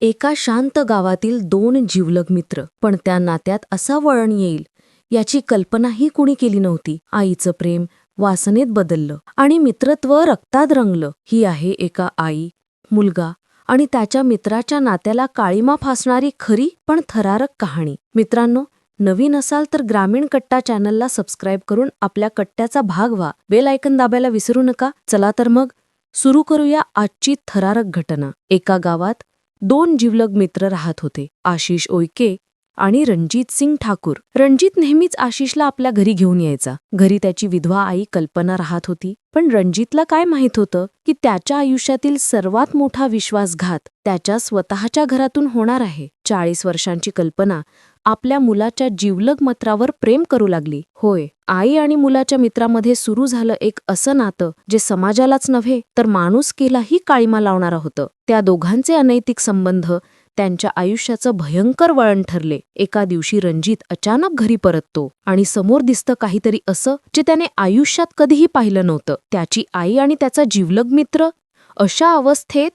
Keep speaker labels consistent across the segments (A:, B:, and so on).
A: एका शांत गावातील दोन जीवलग मित्र. पण त्या नात्यात असा वळण येईल याची कल्पनाही कुणी केली नव्हती. आईचं प्रेम वासनेत बदललं आणि मित्रत्व रक्तात रंगलं. ही आहे एका आई मुलगा आणि त्याच्या मित्राच्या नात्याला काळीमा फासणारी खरी पण थरारक कहाणी. मित्रांनो नवीन असाल तर ग्रामीण कट्टा चॅनलला सबस्क्राईब करून आपल्या कट्ट्याचा भाग व्हा. बेल आयकन दाबायला विसरू नका. चला तर मग सुरू करूया आजची थरारक घटना. एका गावात दोन जिवलग मित्र राहत होते आशिष ओयके आणि रणजित सिंग ठाकूर. रणजित नेहमीच आशिषला आपल्या घरी घेऊन यायचा. घरी त्याची विधवा आई कल्पना राहत होती पण रणजितला काय माहीत होतं की त्याच्या आयुष्यातील सर्वात मोठा विश्वासघात त्याच्या स्वतःच्या घरातून होणार आहे. चाळीस वर्षांची कल्पना आपल्या मुलाच्या जीवलग मत्रावर प्रेम करू लागली. होय आई आणि मुलाच्या मित्रामध्ये सुरू झालं एक असं नातं जे समाजालाच नव्हे तर माणूसकीलाही काळीमा लावणारं होतं. त्या दोघांचे अनैतिक संबंध त्यांच्या आयुष्याचं भयंकर वळण ठरले. एका दिवशी रणजित अचानक घरी परततो आणि समोर दिसतं काहीतरी असं जे त्याने आयुष्यात कधीही पाहिलं नव्हतं. त्याची आई आणि त्याचा जीवलग मित्र अशा अवस्थेत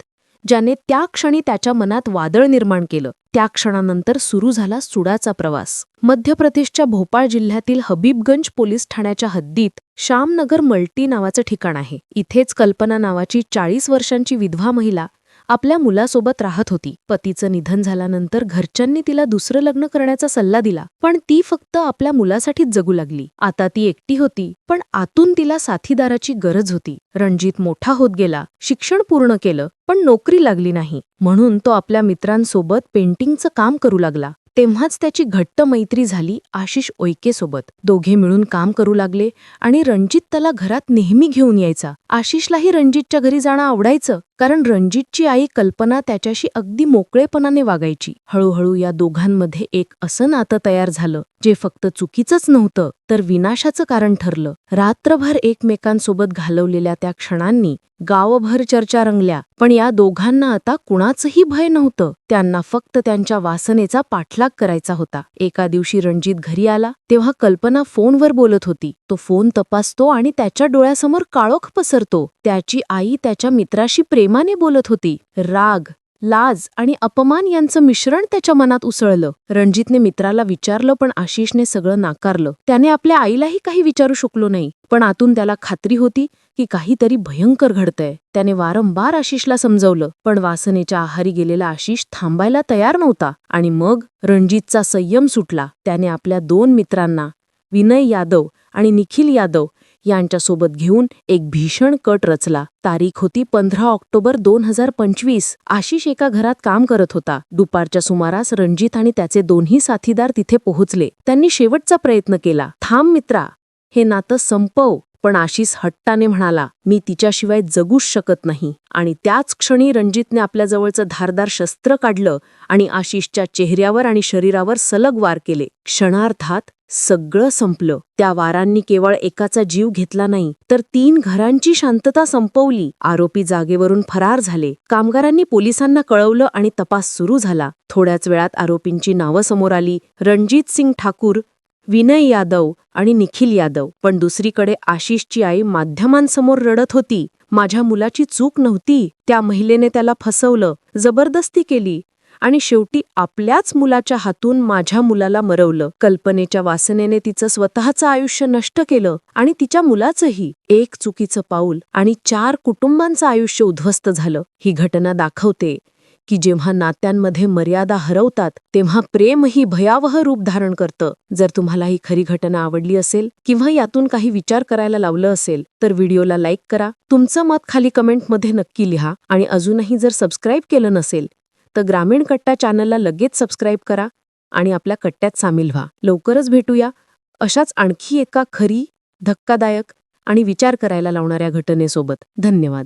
A: ज्याने त्या क्षणी त्याच्या मनात वादळ निर्माण केलं. त्या क्षणानंतर सुरू झाला सुडाचा प्रवास. मध्य प्रदेशच्या भोपाळ जिल्ह्यातील हबीबगंज पोलीस ठाण्याच्या हद्दीत श्यामनगर मल्टी नावाचं ठिकाण आहे. इथेच कल्पना नावाची चाळीस वर्षांची विधवा महिला आपल्या मुलासोबत राहत होती. पतीचं निधन झाल्यानंतर घरच्यांनी तिला दुसरं लग्न करण्याचा सल्ला दिला पण ती फक्त आपल्या मुलासाठीच जगू लागली. आता ती एकटी होती पण आतून तिला साथीदाराची गरज होती. रणजित मोठा होत गेला शिक्षण पूर्ण केलं पण नोकरी लागली नाही. म्हणून तो आपल्या मित्रांसोबत पेंटिंगचं काम करू लागला. तेव्हाच त्याची घट्ट मैत्री झाली आशिष ओयकेसोबत दोघे मिळून काम करू लागले आणि रणजित त्याला घरात नेहमी घेऊन यायचा. आशिषलाही रणजितच्या घरी जाणं आवडायचं. कारण रणजितची आई कल्पना त्याच्याशी अगदी मोकळेपणाने वागायची. हळूहळू या दोघांमध्ये एक असं नातं तयार झालं जे फक्त चुकीचंच नव्हतं तर विनाशाचं कारण ठरलं. रात्रभर एकमेकांसोबत घालवलेल्या त्या क्षणांनी गावभर चर्चा रंगल्या पण या दोघांना आता कुणाचंही भय नव्हतं. त्यांना फक्त त्यांच्या वासनेचा पाठलाग करायचा होता. एका दिवशी रणजित घरी आला तेव्हा कल्पना फोनवर बोलत होती. तो फोन तपासतो आणि त्याच्या डोळ्यासमोर काळोख पसरतो. त्याची आई त्याच्या मित्राशी प्रेम प्रेमाने बोलत होती. राग लाज आणि अपमान यांचं मिश्रण त्याच्या मनात उसळलं. रणजितने मित्राला विचारलं पण आशिषने सगळं नाकारलं. त्याने आपल्या आईलाही काही विचारू शकलो नाही पण आतून त्याला खात्री होती की काहीतरी भयंकर घडतंय. त्याने वारंवार आशिषला समजवलं पण वासनेच्या आहारी गेलेला आशिष थांबायला तयार नव्हता. आणि मग रणजितचा संयम सुटला. त्याने आपल्या दोन मित्रांना विनय यादव आणि निखिल यादव यांच्यासोबत घेऊन एक भीषण कट रचला. तारीख होती पंधरा ऑक्टोबर दोन हजार पंचवीस. आशिष एका घरात काम करत होता. दुपारच्या सुमारास रणजित आणि त्याचे दोन्ही साथीदार तिथे पोहोचले. त्यांनी शेवटचा प्रयत्न केला. थांब मित्रा हे नातं संपव पण आशिष हट्टाने म्हणाला मी तिच्याशिवाय जगूच शकत नाही आणि त्याच क्षणी रणजितने आपल्याजवळचं धारदार शस्त्र काढलं आणि आशिषच्या चेहऱ्यावर आणि शरीरावर सलग वार केले. क्षणार्थात सगळं संपलं. त्या वारांनी केवळ एकाचा जीव घेतला नाही तर तीन घरांची शांतता संपवली. आरोपी जागेवरून फरार झाले. कामगारांनी पोलिसांना कळवलं आणि तपास सुरू झाला. थोड्याच वेळात आरोपींची नावं समोर आली. रणजित सिंग ठाकूर विनय यादव आणि निखिल यादव. पण दुसरीकडे आशिषची आई माध्यमांसमोर रडत होती. माझ्या मुलाची चूक नव्हती. त्या महिलेने त्याला फसवलं. जबरदस्ती केली. आणि शेवटी आपल्याच मुलाच्या हातून माझ्या मुलाला मरवलं. कल्पनेच्या वासनेने तिचं स्वतःचं आयुष्य नष्ट केलं आणि तिच्या मुलाचंही. एक चुकीचं पाऊल आणि चार कुटुंबांचं आयुष्य उद्ध्वस्त झालं. ही घटना दाखवते की जेव्हा नात्यांमध्ये मर्यादा हरवतात तेव्हा प्रेमही भयावह रूप धारण करतं. जर तुम्हाला ही खरी घटना आवडली असेल किंवा यातून काही विचार करायला लावलं असेल तर व्हिडिओला लाईक करा. तुमचं मत खाली कमेंटमध्ये नक्की लिहा आणि अजूनही जर सबस्क्राईब केलं नसेल तर ग्रामीण कट्टा चॅनलला लगेच सबस्क्राईब करा आणि आपल्या कट्ट्यात सामील व्हा. लवकरच भेटूया अशाच आणखी एका खरी धक्कादायक आणि विचार करायला लावणाऱ्या घटनेसोबत. धन्यवाद.